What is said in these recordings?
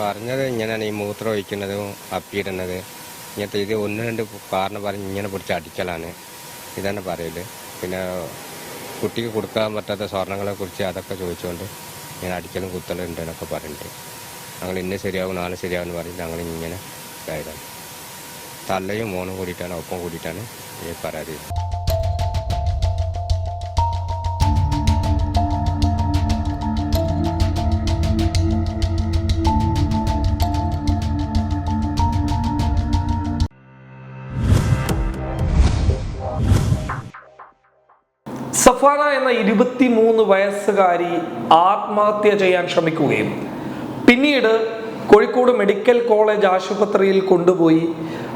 പറഞ്ഞത് ഇങ്ങനെയാണ് ഈ മൂത്രം ഒഴിക്കുന്നതും അപ്പിയിടുന്നത് ഇങ്ങനത്തെ ഇത് ഒന്ന് രണ്ട് കാരണം പറഞ്ഞ് ഇങ്ങനെ പിടിച്ച് അടിക്കലാണ്. ഇതാണ് പറയൽ. പിന്നെ കുട്ടിക്ക് കൊടുക്കാൻ പറ്റാത്ത സ്വർണങ്ങളെ കുറിച്ച് അതൊക്കെ ചോദിച്ചുകൊണ്ട് ഇങ്ങനെ അടിക്കലും കുത്തലും ഉണ്ട് എന്നൊക്കെ പറഞ്ഞിട്ട് ഞങ്ങൾ ഇന്ന് ശരിയാവും നാളെ ശരിയാവും എന്ന് പറഞ്ഞ് ഞങ്ങൾ ഇങ്ങനെ ഇതായതാണ്. തള്ളയും മോനും കൂടിയിട്ടാണ് ഒപ്പം കൂടിയിട്ടാണ് ഈ പരാതി. സഫാന എന്ന ഇരുപത്തിമൂന്ന് വയസ്സുകാരി ആത്മഹത്യ ചെയ്യാൻ ശ്രമിക്കുകയും പിന്നീട് കോഴിക്കോട് മെഡിക്കൽ കോളേജ് ആശുപത്രിയിൽ കൊണ്ടുപോയി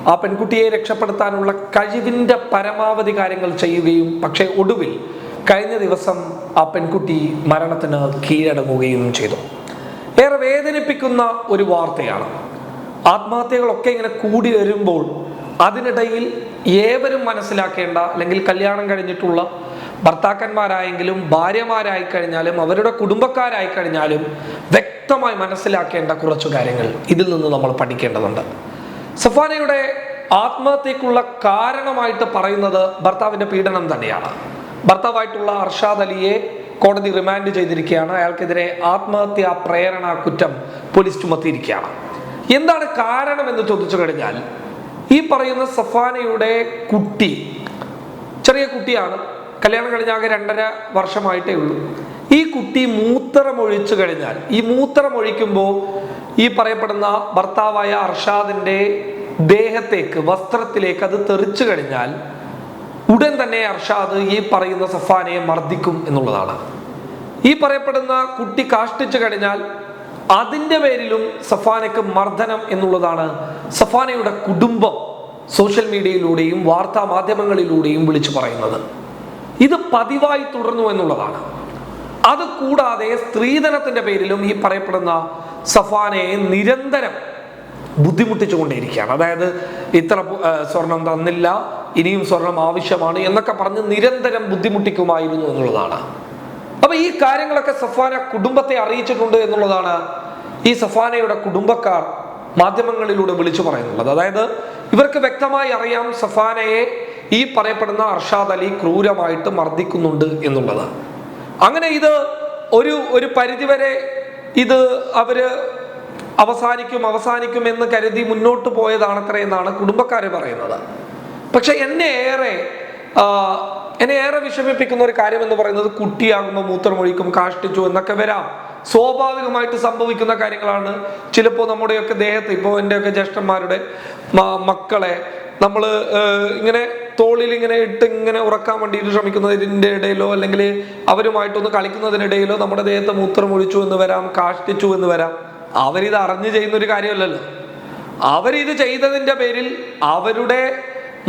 ആ പെൺകുട്ടിയെ രക്ഷപ്പെടുത്താനുള്ള കഴിവിന്റെ പരമാവധി കാര്യങ്ങൾ ചെയ്യുകയും പക്ഷേ ഒടുവിൽ കഴിഞ്ഞ ദിവസം ആ പെൺകുട്ടി മരണത്തിന് കീഴടങ്ങുകയും ചെയ്തു. ഏറെ വേദനിപ്പിക്കുന്ന ഒരു വാർത്തയാണ്. ആത്മഹത്യകളൊക്കെ ഇങ്ങനെ കൂടി വരുമ്പോൾ അതിനിടയിൽ ഏവരും മനസ്സിലാക്കേണ്ട അല്ലെങ്കിൽ കല്യാണം കഴിഞ്ഞിട്ടുള്ള ഭർത്താക്കന്മാരായെങ്കിലും ഭാര്യമാരായി കഴിഞ്ഞാലും അവരുടെ കുടുംബക്കാരായി കഴിഞ്ഞാലും വ്യക്തമായി മനസ്സിലാക്കേണ്ട കുറച്ചു കാര്യങ്ങൾ ഇതിൽ നിന്ന് നമ്മൾ പഠിക്കേണ്ടതുണ്ട്. സഫാനയുടെ ആത്മഹത്യക്കുള്ള കാരണമായിട്ട് പറയുന്നത് ഭർത്താവിന്റെ പീഡനം തന്നെയാണ്. ഭർത്താവായിട്ടുള്ള അർഷാദ് അലിയെ കോടതി റിമാൻഡ് ചെയ്തിരിക്കുകയാണ്. അയാൾക്കെതിരെ ആത്മഹത്യാ പ്രേരണ കുറ്റം പോലീസ് ചുമത്തിയിരിക്കുകയാണ്. എന്താണ് കാരണം എന്ന് ചോദിച്ചു കഴിഞ്ഞാൽ ഈ പറയുന്ന സഫാനയുടെ കുട്ടി ചെറിയ കുട്ടിയാണ്. കല്യാണം കഴിഞ്ഞ ആകെ രണ്ടര വർഷമായിട്ടേ ഉള്ളൂ. ഈ കുട്ടി മൂത്രമൊഴിച്ചു കഴിഞ്ഞാൽ ഈ മൂത്രമൊഴിക്കുമ്പോൾ ഈ പറയപ്പെടുന്ന ഭർത്താവായ അർഷാദിന്റെ ദേഹത്തേക്ക് വസ്ത്രത്തിലേക്ക് അത് തെറിച്ചു കഴിഞ്ഞാൽ ഉടൻ തന്നെ അർഷാദ് ഈ പറയുന്ന സഫാനയെ മർദ്ദിക്കും എന്നുള്ളതാണ്. ഈ പറയപ്പെടുന്ന കുട്ടി കാഷ്ടിച്ചു കഴിഞ്ഞാൽ അതിന്റെ പേരിലും സഫാനയ്ക്ക് മർദ്ദനം എന്നുള്ളതാണ് സഫാനയുടെ കുടുംബം സോഷ്യൽ മീഡിയയിലൂടെയും വാർത്താ മാധ്യമങ്ങളിലൂടെയും വിളിച്ചു പറയുന്നത്. ഇത് പതിവായി തുടർന്നു എന്നുള്ളതാണ്. അത് കൂടാതെ സ്ത്രീധനത്തിന്റെ പേരിലും ഈ പറയപ്പെടുന്ന സഫാനെ നിരന്തരം ബുദ്ധിമുട്ടിച്ചുകൊണ്ടേയിരിക്കുകയാണ്. അതായത് ഇത്ര സ്വർണം തന്നില്ല ഇനിയും സ്വർണം ആവശ്യമാണ് എന്നൊക്കെ പറഞ്ഞ് നിരന്തരം ബുദ്ധിമുട്ടിക്കുമായിരുന്നു എന്നുള്ളതാണ്. അപ്പൊ ഈ കാര്യങ്ങളൊക്കെ സഫാന കുടുംബത്തെ അറിയിച്ചിട്ടുണ്ട് എന്നുള്ളതാണ് ഈ സഫാനയുടെ കുടുംബക്കാർ മാധ്യമങ്ങളിലൂടെ വിളിച്ചു പറയുന്നുള്ളത്. അതായത് ഇവർക്ക് വ്യക്തമായി അറിയാം സഫാനയെ ഈ പറയപ്പെടുന്ന അർഷാദ് അലി ക്രൂരമായിട്ട് മർദ്ദിക്കുന്നുണ്ട് എന്നുള്ളത്. അങ്ങനെ ഇത് ഒരു ഒരു പരിധിവരെ ഇത് അവർ അവസാനിക്കും അവസാനിക്കും എന്ന് കരുതി മുന്നോട്ട് പോയതാണത്രേ എന്നാണ് കുടുംബക്കാരെ പറയുന്നത്. പക്ഷെ എന്നെ ഏറെ എന്നെ ഏറെ വിഷമിപ്പിക്കുന്ന ഒരു കാര്യം എന്ന് പറയുന്നത് കുട്ടിയാകുമ്പോൾ മൂത്രമൊഴിക്കും കാഷ്ടിച്ചു എന്നൊക്കെ വരാം. സ്വാഭാവികമായിട്ട് സംഭവിക്കുന്ന കാര്യങ്ങളാണ്. ചിലപ്പോൾ നമ്മുടെയൊക്കെ ദേഹത്ത് ഇപ്പോൾ എന്റെയൊക്കെ ജ്യേഷ്ഠന്മാരുടെ മക്കളെ നമ്മൾ ഇങ്ങനെ തോളിൽ ഇങ്ങനെ ഇട്ട് ഇങ്ങനെ ഉറക്കാൻ വേണ്ടിയിട്ട് ശ്രമിക്കുന്നതിന്റെ ഇടയിലോ അല്ലെങ്കിൽ അവരുമായിട്ടൊന്ന് കളിക്കുന്നതിനിടയിലോ നമ്മുടെ ദേഹത്ത് മൂത്രം ഒഴിച്ചു എന്ന് വരാം കാഷ്ടിച്ചു എന്ന് വരാം. അവരിത് അറിഞ്ഞു ചെയ്യുന്ന ഒരു കാര്യമല്ലല്ലോ. അവരിത് ചെയ്തതിന്റെ പേരിൽ അവരുടെ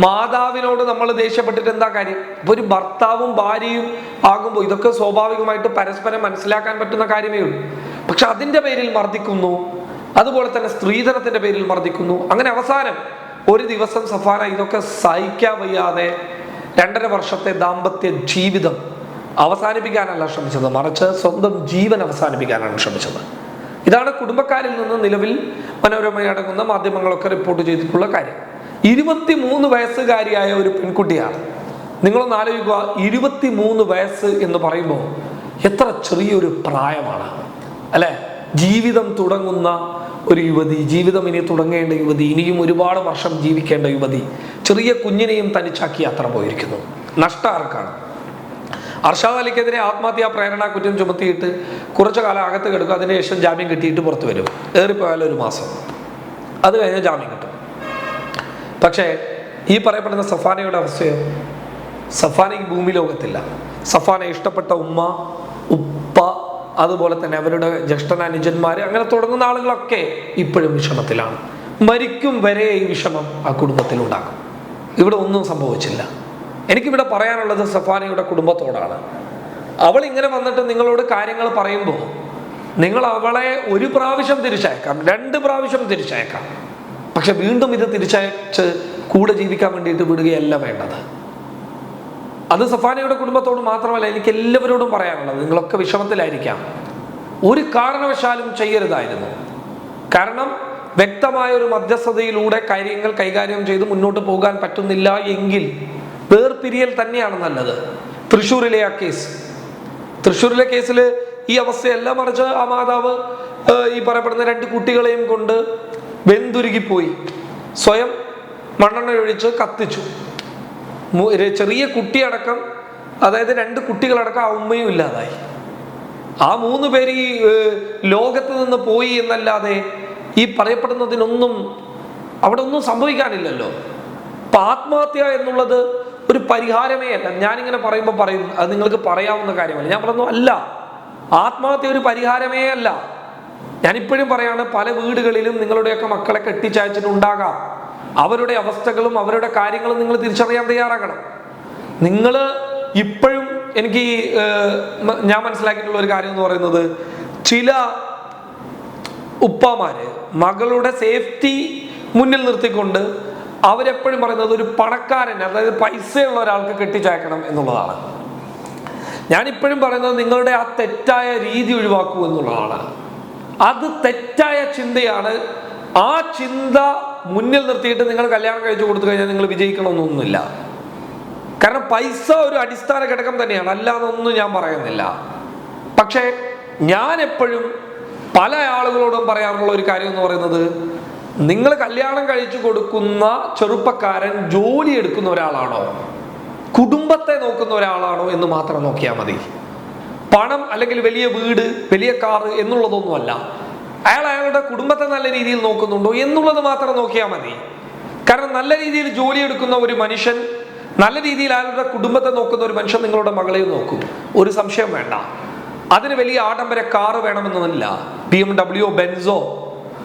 മാതാവിനോട് നമ്മൾ ദേഷ്യപ്പെട്ടിട്ട് എന്താ കാര്യം? ഇപ്പൊ ഒരു ഭർത്താവും ഭാര്യയും ആകുമ്പോൾ ഇതൊക്കെ സ്വാഭാവികമായിട്ട് പരസ്പരം മനസ്സിലാക്കാൻ പറ്റുന്ന കാര്യമേ ഉള്ളൂ. പക്ഷെ അതിന്റെ പേരിൽ മർദ്ദിക്കുന്നു. അതുപോലെ തന്നെ സ്ത്രീധനത്തിന്റെ പേരിൽ മർദ്ദിക്കുന്നു. അങ്ങനെ അവസാനം ഒരു ദിവസം സഫാന ഇതൊക്കെ സഹിക്കാൻ വയ്യാതെ രണ്ടര വർഷത്തെ ദാമ്പത്യ ജീവിതം അവസാനിപ്പിക്കാനല്ല ശ്രമിച്ചത്. മറിച്ച് സ്വന്തം ജീവൻ അവസാനിപ്പിക്കാനാണ് ശ്രമിച്ചത്. ഇതാണ് കുടുംബക്കാരിൽ നിന്ന് നിലവിൽ മനോരമയടങ്ങുന്ന മാധ്യമങ്ങളൊക്കെ റിപ്പോർട്ട് ചെയ്തിട്ടുള്ള കാര്യം. ഇരുപത്തി മൂന്ന് വയസ്സുകാരിയായ ഒരു പെൺകുട്ടിയാണ്. നിങ്ങളൊന്ന് ആലോചിക്കുക ഇരുപത്തി മൂന്ന് വയസ്സ് എന്ന് പറയുമ്പോൾ എത്ര ചെറിയൊരു പ്രായമാണ്. അല്ലെ? ജീവിതം തുടങ്ങുന്ന ഒരു യുവതി ജീവിതം ഇനി തുടങ്ങേണ്ട യുവതി ഇനിയും ഒരുപാട് വർഷം ജീവിക്കേണ്ട യുവതി ചെറിയ കുഞ്ഞിനെയും തനിച്ചാക്കി യാത്ര പോയിരിക്കുന്നു. നഷ്ട ആർക്കാണ്? അർഷാദ് അലിക്കെതിരെ ആത്മഹത്യാ പ്രേരണ കുറ്റം ചുമത്തിയിട്ട് കുറച്ചു കാലം അകത്ത് കിടക്കും. അതിനുശേഷം ജാമ്യം കിട്ടിയിട്ട് പുറത്തു വരും. ഏറിപ്പോയാൽ ഒരു മാസം. അത് കഴിഞ്ഞാൽ ജാമ്യം കിട്ടും. പക്ഷേ ഈ പറയപ്പെടുന്ന സഫാനയുടെ അവസ്ഥയോ? സഫാനയ്ക്ക് ഭൂമി ലോകത്തില്ല. സഫാന ഇഷ്ടപ്പെട്ട ഉമ്മ ഉപ്പ അതുപോലെ തന്നെ അവരുടെ ജ്യേഷ്ഠൻ അനുജന്മാർ അങ്ങനെ തുടങ്ങുന്ന ആളുകളൊക്കെ ഇപ്പോഴും വിഷമത്തിലാണ് മരിക്കും വരെ ഈ വിഷമം ആ കുടുംബത്തിൽ കുടുംബത്തിലുണ്ടാകും ഇവിടെ ഒന്നും സംഭവിച്ചില്ല. എനിക്കിവിടെ പറയാനുള്ളത് സഫാനയുടെ കുടുംബത്തോടാണ്. അവൾ ഇങ്ങനെ വന്നിട്ട് നിങ്ങളോട് കാര്യങ്ങൾ പറയുമ്പോൾ നിങ്ങൾ അവളെ ഒരു പ്രാവശ്യം തിരിച്ചയക്കാം രണ്ട് പ്രാവശ്യം തിരിച്ചയക്കാം. പക്ഷെ വീണ്ടും ഇത് തിരിച്ചയച്ച് കൂടെ ജീവിക്കാൻ വേണ്ടിയിട്ട് വിടുകയല്ല വേണ്ടത്. അത് സഫാനയുടെ കുടുംബത്തോട് മാത്രമല്ല എനിക്ക് എല്ലാവരോടും പറയാനുള്ളത്. നിങ്ങളൊക്കെ വിഷമത്തിലായിരിക്കാം. ഒരു കാരണവശാലും ചെയ്യരുതായിരുന്നു. കാരണം വ്യക്തമായ ഒരു മധ്യസ്ഥതയിലൂടെ കാര്യങ്ങൾ കൈകാര്യം ചെയ്ത് മുന്നോട്ട് പോകാൻ പറ്റുന്നില്ല എങ്കിൽ വേർപിരിയൽ തന്നെയാണ് നല്ലത്. തൃശ്ശൂരിലെ ആ കേസ് തൃശ്ശൂരിലെ കേസിൽ ഈ അവസ്ഥയല്ല മറിച്ച് ആ മാതാവ് ഈ പറയപ്പെടുന്ന രണ്ട് കുട്ടികളെയും കൊണ്ട് വെന്തുരുകിപ്പോയി. സ്വയം മണ്ണെണ്ണ ഒഴിച്ച് കത്തിച്ചു. ചെറിയ കുട്ടിയടക്കം അതായത് രണ്ട് കുട്ടികളടക്കം ആ ഉമ്മയും ഇല്ലാതായി. ആ മൂന്ന് പേര് ഈ ലോകത്ത് നിന്ന് പോയി എന്നല്ലാതെ ഈ പറയപ്പെടുന്നതിനൊന്നും അവിടെ ഒന്നും സംഭവിക്കാനില്ലല്ലോ. അപ്പൊ ആത്മഹത്യ എന്നുള്ളത് ഒരു പരിഹാരമേ അല്ല. ഞാനിങ്ങനെ പറയുമ്പോൾ പറയും അത് നിങ്ങൾക്ക് പറയാവുന്ന കാര്യമല്ല. ഞാൻ പറഞ്ഞു അല്ല. ആത്മഹത്യ ഒരു പരിഹാരമേ അല്ല. ഞാനിപ്പോഴും പറയാണ് പല വീടുകളിലും നിങ്ങളുടെയൊക്കെ മക്കളെ കെട്ടിച്ചയച്ചിട്ടുണ്ടാകാം. അവരുടെ അവസ്ഥകളും അവരുടെ കാര്യങ്ങളും നിങ്ങൾ തിരിച്ചറിയാൻ തയ്യാറാകണം. നിങ്ങൾ ഇപ്പോഴും എനിക്ക് ഞാൻ മനസ്സിലാക്കിയിട്ടുള്ള ഒരു കാര്യം എന്ന് പറയുന്നത് ചില ഉപ്പമാര് മകളുടെ സേഫ്റ്റി മുന്നിൽ നിർത്തിക്കൊണ്ട് അവരെപ്പോഴും പറയുന്നത് ഒരു പണക്കാരൻ അതായത് പൈസയുള്ള ഒരാൾക്ക് കെട്ടിച്ചയക്കണം എന്നുള്ളതാണ്. ഞാനിപ്പോഴും പറയുന്നത് നിങ്ങളുടെ ആ തെറ്റായ രീതി ഒഴിവാക്കൂ എന്നുള്ളതാണ്. അത് തെറ്റായ ചിന്തയാണ്. ആ ചിന്ത മുന്നിൽ നിർത്തിയിട്ട് നിങ്ങൾ കല്യാണം കഴിച്ചു കൊടുത്തു കഴിഞ്ഞാൽ നിങ്ങൾ വിജയിക്കണമെന്നൊന്നുമില്ല. കാരണം പൈസ ഒരു അടിസ്ഥാന ഘടകം തന്നെയാണ്. അല്ലാതൊന്നും ഞാൻ പറയുന്നില്ല. പക്ഷേ ഞാൻ എപ്പോഴും പല ആളുകളോടും പറയാറുള്ള ഒരു കാര്യം എന്ന് പറയുന്നത് നിങ്ങൾ കല്യാണം കഴിച്ചു കൊടുക്കുന്ന ചെറുപ്പക്കാരൻ ജോലി എടുക്കുന്ന ഒരാളാണോ? കുടുംബത്തെ നോക്കുന്ന ഒരാളാണോ എന്ന് മാത്രം നോക്കിയാൽ മതി. പണം അല്ലെങ്കിൽ വലിയ വീട് വലിയ കാറ് എന്നുള്ളതൊന്നുമല്ല. അയാൾ അയാളുടെ കുടുംബത്തെ നല്ല രീതിയിൽ നോക്കുന്നുണ്ടോ എന്നുള്ളത് മാത്രം നോക്കിയാൽ മതി. കാരണം നല്ല രീതിയിൽ ജോലി എടുക്കുന്ന ഒരു മനുഷ്യൻ നല്ല രീതിയിൽ അയാളുടെ കുടുംബത്തെ നോക്കുന്ന ഒരു മനുഷ്യൻ നിങ്ങളുടെ മകളെ നോക്കും. ഒരു സംശയം വേണ്ട. അതിന് വലിയ ആഡംബര കാറ് വേണമെന്നൊന്നുമില്ല. ബി എം ഡബ്ല്യു ബെൻസോ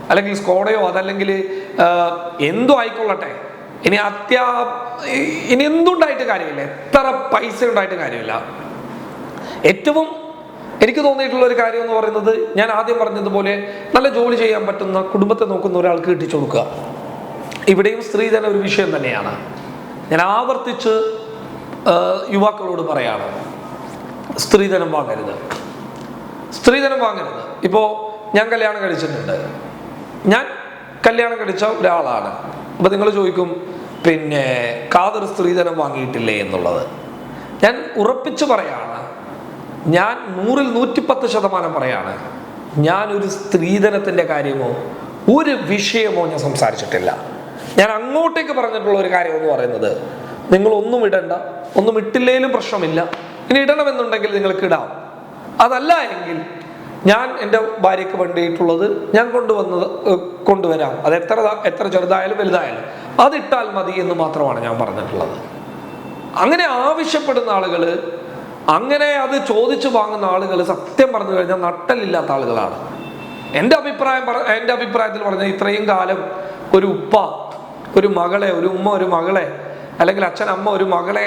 അല്ലെങ്കിൽ സ്കോഡയോ അതല്ലെങ്കിൽ എന്തോ ആയിക്കൊള്ളട്ടെ. ഇനി അത്യാ ഇനി എന്തുണ്ടായിട്ട് കാര്യമില്ല. എത്ര പൈസ ഉണ്ടായിട്ട് കാര്യമില്ല. ഏറ്റവും എനിക്ക് തോന്നിയിട്ടുള്ള ഒരു കാര്യം എന്ന് പറയുന്നത് ഞാൻ ആദ്യം പറഞ്ഞതുപോലെ നല്ല ജോലി ചെയ്യാൻ പറ്റുന്ന കുടുംബത്തെ നോക്കുന്ന ഒരാൾക്ക് കിട്ടിച്ചു കൊടുക്കുക. ഇവിടെയും സ്ത്രീധന ഒരു വിഷയം തന്നെയാണ്. ഞാൻ ആവർത്തിച്ച് യുവാക്കളോട് പറയാണ് സ്ത്രീധനം വാങ്ങരുത്. സ്ത്രീധനം വാങ്ങരുത്. ഇപ്പോൾ ഞാൻ കല്യാണം കഴിച്ചിട്ടുണ്ട്. ഞാൻ കല്യാണം കഴിച്ച ഒരാളാണ്. അപ്പം നിങ്ങൾ ചോദിക്കും പിന്നെ കാതൊരു സ്ത്രീധനം വാങ്ങിയിട്ടില്ലേ? എന്നുള്ളത്. ഞാൻ ഉറപ്പിച്ച് പറയാണ് ഞാൻ നൂറിൽ നൂറ്റിപ്പത്ത് ശതമാനം പറയാണ് ഞാൻ ഒരു സ്ത്രീധനത്തിന്റെ കാര്യമോ ഒരു വിഷയമോ ഞാൻ സംസാരിച്ചിട്ടില്ല. ഞാൻ അങ്ങോട്ടേക്ക് പറഞ്ഞിട്ടുള്ള ഒരു കാര്യം എന്ന് പറയുന്നത് നിങ്ങൾ ഒന്നും ഇടണ്ട ഒന്നും ഇട്ടില്ലേലും പ്രശ്നമില്ല. ഇനി ഇടണമെന്നുണ്ടെങ്കിൽ നിങ്ങൾക്ക് ഇടാം. അതല്ല എങ്കിൽ ഞാൻ എന്റെ ഭാര്യയ്ക്ക് വേണ്ടിയിട്ടുള്ളത് ഞാൻ കൊണ്ടുവന്നത് കൊണ്ടുവരാം. അത് എത്ര എത്ര ചെറുതായാലും വലുതായാലും അതിട്ടാൽ മതി എന്ന് മാത്രമാണ് ഞാൻ പറഞ്ഞിട്ടുള്ളത്. അങ്ങനെ ആവശ്യപ്പെടുന്ന ആളുകൾ അങ്ങനെ അത് ചോദിച്ചു വാങ്ങുന്ന ആളുകൾ സത്യം പറഞ്ഞു കഴിഞ്ഞാൽ നട്ടലില്ലാത്ത ആളുകളാണ്. എന്റെ അഭിപ്രായം എന്റെ അഭിപ്രായത്തിൽ പറഞ്ഞാൽ ഇത്രയും കാലം ഒരു ഉപ്പ ഒരു മകളെ ഒരു ഉമ്മ ഒരു മകളെ അല്ലെങ്കിൽ അച്ഛൻ അമ്മ ഒരു മകളെ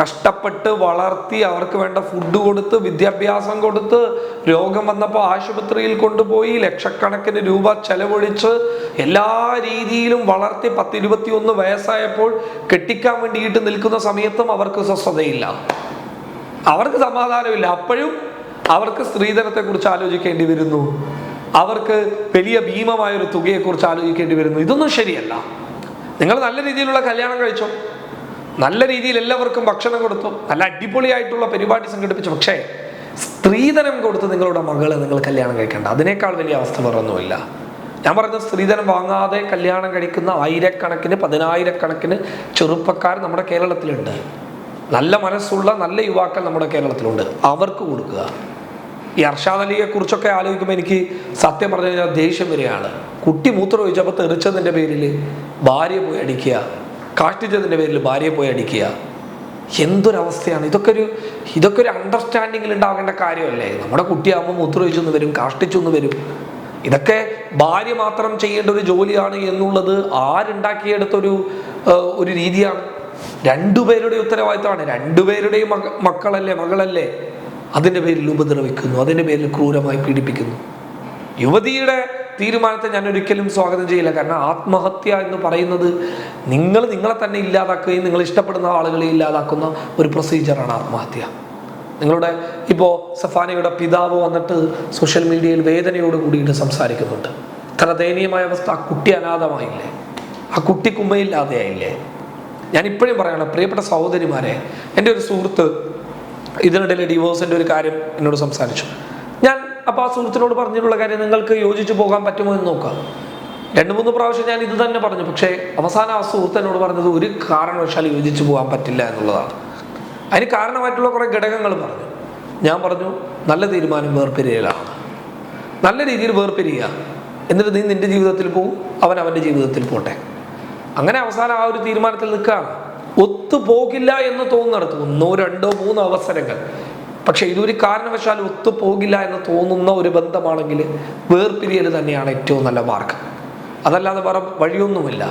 കഷ്ടപ്പെട്ട് വളർത്തി അവർക്ക് വേണ്ട ഫുഡ് കൊടുത്ത് വിദ്യാഭ്യാസം കൊടുത്ത് രോഗം വന്നപ്പോൾ ആശുപത്രിയിൽ കൊണ്ടുപോയി ലക്ഷക്കണക്കിന് രൂപ ചെലവഴിച്ച് എല്ലാ രീതിയിലും വളർത്തി പത്തിരുപത്തി ഒന്ന് വയസ്സായപ്പോൾ കെട്ടിക്കാൻ വേണ്ടിയിട്ട് നിൽക്കുന്ന സമയത്തും അവർക്ക് സ്വസ്ഥതയില്ല. അവർക്ക് സമാധാനമില്ല. അപ്പോഴും അവർക്ക് സ്ത്രീധനത്തെക്കുറിച്ച് ആലോചിക്കേണ്ടി വരുന്നു. അവർക്ക് വലിയ ഭീമമായൊരു തുകയെ കുറിച്ച് ആലോചിക്കേണ്ടി വരുന്നു. ഇതൊന്നും ശരിയല്ല. നിങ്ങൾ നല്ല രീതിയിലുള്ള കല്യാണം കഴിച്ചോ? നല്ല രീതിയിൽ എല്ലാവർക്കും ഭക്ഷണം കൊടുത്തു. നല്ല അടിപൊളിയായിട്ടുള്ള പരിപാടി സംഘടിപ്പിച്ചു. പക്ഷേ സ്ത്രീധനം കൊടുത്ത് നിങ്ങളുടെ മകളെ നിങ്ങൾ കല്യാണം കഴിക്കേണ്ട. അതിനേക്കാൾ വലിയ അവസ്ഥ വേറൊന്നുമില്ല. ഞാൻ പറഞ്ഞ സ്ത്രീധനം വാങ്ങാതെ കല്യാണം കഴിക്കുന്ന ആയിരക്കണക്കിന് പതിനായിരക്കണക്കിന് ചെറുപ്പക്കാർ നമ്മുടെ കേരളത്തിലുണ്ട്. നല്ല മനസ്സുള്ള നല്ല യുവാക്കൾ നമ്മുടെ കേരളത്തിലുണ്ട്. അവർക്ക് കൊടുക്കുക. ഈ അർഷാദ് അലിയെ കുറിച്ചൊക്കെ ആലോചിക്കുമ്പോൾ എനിക്ക് സത്യം പറഞ്ഞു കഴിഞ്ഞാൽ ദേഷ്യം വരികയാണ്. കുട്ടി മൂത്രം ഒഴിച്ചപ്പോൾ തെറിച്ചതിന്റെ പേരിൽ ഭാര്യ പോയി അടിക്കുക. കാഷ്ടിച്ചതിന്റെ പേരിൽ ഭാര്യ പോയി അടിക്കുക. എന്തൊരവസ്ഥയാണ്? ഇതൊക്കെ ഒരു ഇതൊക്കെ ഒരു അണ്ടർസ്റ്റാൻഡിങ്ങിൽ ഉണ്ടാകേണ്ട കാര്യമല്ലേ? നമ്മുടെ കുട്ടിയാകുമ്പോൾ മൂത്രം മൂത്രമൊഴിച്ചൊന്ന് വരും കാഷ്ടിച്ചൊന്ന് വരും. ഇതൊക്കെ ഭാര്യ മാത്രം ചെയ്യേണ്ട ഒരു ജോലിയാണ് എന്നുള്ളത് ആരുണ്ടാക്കിയെടുത്തൊരു ഒരു രീതിയാണ്. രണ്ടുപേരുടെ ഉത്തരവാദിത്തമാണ്. രണ്ടുപേരുടെയും മക മക്കളല്ലേ മകളല്ലേ? അതിന്റെ പേരിൽ ഉപദ്രവിക്കുന്നു. അതിന്റെ പേരിൽ ക്രൂരമായി പീഡിപ്പിക്കുന്നു. യുവതിയുടെ തീരുമാനത്തെ ഞാൻ ഒരിക്കലും സ്വാഗതം ചെയ്യില്ല. കാരണം ആത്മഹത്യ എന്ന് പറയുന്നത് നിങ്ങൾ നിങ്ങളെ തന്നെ ഇല്ലാതാക്കുകയും നിങ്ങൾ ഇഷ്ടപ്പെടുന്ന ആളുകളെ ഇല്ലാതാക്കുന്ന ഒരു പ്രൊസീജിയറാണ് ആത്മഹത്യ. നിങ്ങളുടെ ഇപ്പോൾ സഫാനയുടെ പിതാവ് വന്നിട്ട് സോഷ്യൽ മീഡിയയിൽ വേദനയോട് കൂടിയിട്ട് സംസാരിക്കുന്നുണ്ട്. ഇത്ര ദയനീയമായ അവസ്ഥ ആ കുട്ടി അനാഥമായില്ലേ? ആ കുട്ടി കുമ്മയില്ലാതെയായില്ലേ? ഞാൻ ഇപ്പോഴും പറയണം പ്രിയപ്പെട്ട സഹോദരിമാരെ എന്റെ ഒരു സുഹൃത്ത് ഇതിനിടയിൽ ഡിവോഴ്സിന്റെ ഒരു കാര്യം എന്നോട് സംസാരിച്ചു. ഞാൻ അപ്പോൾ ആ സുഹൃത്തിനോട് പറഞ്ഞിട്ടുള്ള കാര്യം നിങ്ങൾക്ക് യോജിച്ചു പോകാൻ പറ്റുമോ എന്ന് നോക്കാം. രണ്ട് മൂന്ന് പ്രാവശ്യം ഞാൻ ഇത് തന്നെ പറഞ്ഞു പക്ഷേ അവസാനം ആ സുഹൃത്ത് എന്നോട് പറഞ്ഞത് ഒരു കാരണവശാലും യോജിച്ചു പോകാൻ പറ്റില്ല എന്നുള്ളതാണ്. അതിന് കാരണമായിട്ടുള്ള കുറേ ഘടകങ്ങൾ പറഞ്ഞു. ഞാൻ പറഞ്ഞു നല്ല തീരുമാനം വേർപിരിയലാണ്. നല്ല രീതിയിൽ വേർപിരിയുക. എന്നിട്ട് നീ നിന്റെ ജീവിതത്തിൽ പോകും അവൻ അവന്റെ ജീവിതത്തിൽ പോട്ടെ. അങ്ങനെ അവസാനം ആ ഒരു തീരുമാനത്തിൽ നിൽക്കുകയാണ്. ഒത്തുപോകില്ല എന്ന് തോന്നുന്നിടത്ത് ഒന്നോ രണ്ടോ മൂന്നോ അവസരങ്ങൾ. പക്ഷെ ഇതൊരു കാരണവശാൽ ഒത്തുപോകില്ല എന്ന് തോന്നുന്ന ഒരു ബന്ധമാണെങ്കിൽ വേർപിരിയൽ തന്നെയാണ് ഏറ്റവും നല്ല മാർഗം. അതല്ലാതെ വേറെ വഴിയൊന്നുമില്ല.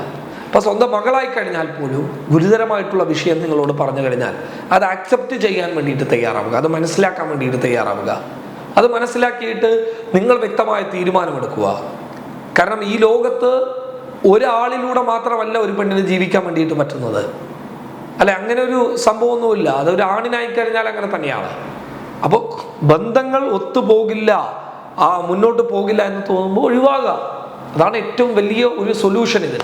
അപ്പൊ സ്വന്തം മകളായി കഴിഞ്ഞാൽ പോലും ഗുരുതരമായിട്ടുള്ള വിഷയം നിങ്ങളോട് പറഞ്ഞു കഴിഞ്ഞാൽ അത് ആക്സെപ്റ്റ് ചെയ്യാൻ വേണ്ടിയിട്ട് തയ്യാറാവുക. അത് മനസ്സിലാക്കാൻ വേണ്ടിയിട്ട് തയ്യാറാവുക. അത് മനസ്സിലാക്കിയിട്ട് നിങ്ങൾ വ്യക്തമായ തീരുമാനമെടുക്കുക. കാരണം ഈ ലോകത്ത് ഒരാളിലൂടെ മാത്രമല്ല ഒരു പെണ്ണിന് ജീവിക്കാൻ വേണ്ടിയിട്ട് പറ്റുന്നത്. അല്ലെ അങ്ങനെ ഒരു സംഭവമൊന്നുമില്ല. അതൊരു ആണിനായി കഴിഞ്ഞാൽ അങ്ങനെ തന്നെയാണ്. അപ്പോൾ ബന്ധങ്ങൾ ഒത്തുപോകില്ല. ആ മുന്നോട്ട് പോകില്ല എന്ന് തോന്നുമ്പോൾ ഒഴിവാകുക അതാണ് ഏറ്റവും വലിയ ഒരു സൊല്യൂഷൻ ഇത്.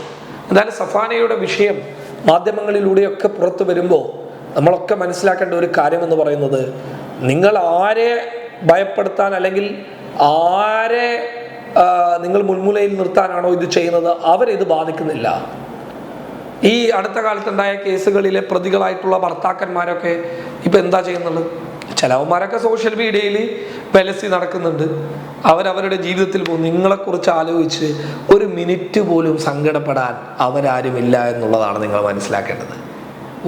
എന്തായാലും സഫാനയുടെ വിഷയം മാധ്യമങ്ങളിലൂടെയൊക്കെ പുറത്തു വരുമ്പോൾ നമ്മളൊക്കെ മനസ്സിലാക്കേണ്ട ഒരു കാര്യം എന്ന് പറയുന്നത് നിങ്ങൾ ആരെ ഭയപ്പെടുത്താൻ അല്ലെങ്കിൽ ആരെ നിങ്ങൾ മുൻമുലയിൽ നിർത്താനാണോ ഇത് ചെയ്യുന്നത്? അവരിത് ബാധിക്കുന്നില്ല. ഈ അടുത്ത കാലത്തുണ്ടായ കേസുകളിലെ പ്രതികളായിട്ടുള്ള ഭർത്താക്കന്മാരൊക്കെ ഇപ്പൊ എന്താ ചെയ്യുന്നത്? ചിലവന്മാരൊക്കെ സോഷ്യൽ മീഡിയയിൽ വെലസി നടക്കുന്നുണ്ട്. അവരവരുടെ ജീവിതത്തിൽ പോകും നിങ്ങളെക്കുറിച്ച് ആലോചിച്ച് ഒരു മിനിറ്റ് പോലും സങ്കടപ്പെടാൻ അവരാരുമില്ല എന്നുള്ളതാണ് നിങ്ങൾ മനസ്സിലാക്കേണ്ടത്.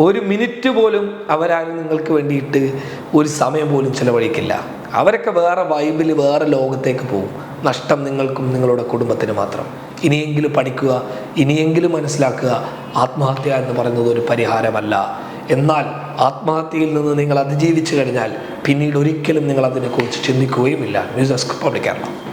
ഒരു മിനിറ്റ് പോലും അവരാരും നിങ്ങൾക്ക് വേണ്ടിയിട്ട് ഒരു സമയം പോലും ചിലവഴിക്കില്ല. അവരൊക്കെ വേറെ വൈബിൽ വേറെ ലോകത്തേക്ക് പോകും. നഷ്ടം നിങ്ങൾക്കും നിങ്ങളുടെ കുടുംബത്തിന് മാത്രം. ഇനിയെങ്കിലും പഠിക്കുക ഇനിയെങ്കിലും മനസ്സിലാക്കുക ആത്മഹത്യ എന്ന് പറയുന്നത് ഒരു പരിഹാരമല്ല. എന്നാൽ ആത്മഹത്യയിൽ നിന്ന് നിങ്ങൾ അതിജീവിച്ചു കഴിഞ്ഞാൽ പിന്നീട് ഒരിക്കലും നിങ്ങൾ അതിനെക്കുറിച്ച് ചിന്തിക്കുകയുമില്ല. News desk public Kerala.